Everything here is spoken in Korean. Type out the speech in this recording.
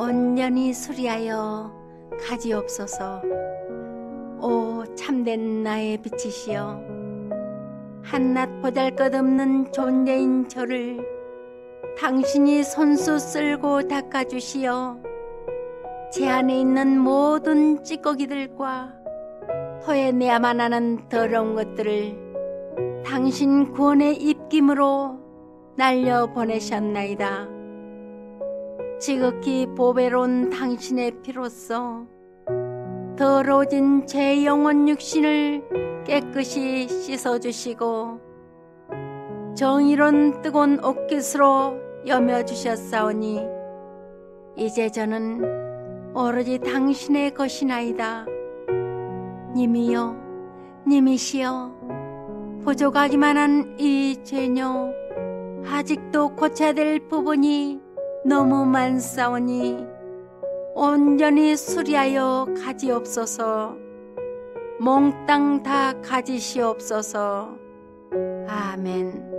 온전히 수리하여 가지옵소서. 오 참된 나의 빛이시여 한낱 보잘것없는 존재인 저를 당신이 손수 쓸고 닦아주시어 제 안에 있는 모든 찌꺼기들과 토에 내야만 하는 더러운 것들을 당신 구원의 입김으로 날려 보내셨나이다. 지극히 보배로운 당신의 피로써 더러워진 제 영혼 육신을 깨끗이 씻어주시고 정의로운 뜨거운 옷깃으로 여며주셨사오니 이제 저는 오로지 당신의 것이나이다. 님이여, 님이시여, 부족하기만 한 이 죄녀, 아직도 고쳐야 될 부분이 너무 만사오니 온전히 수리하여 가지없어서. 몽땅 다 가지시옵소서. 아멘.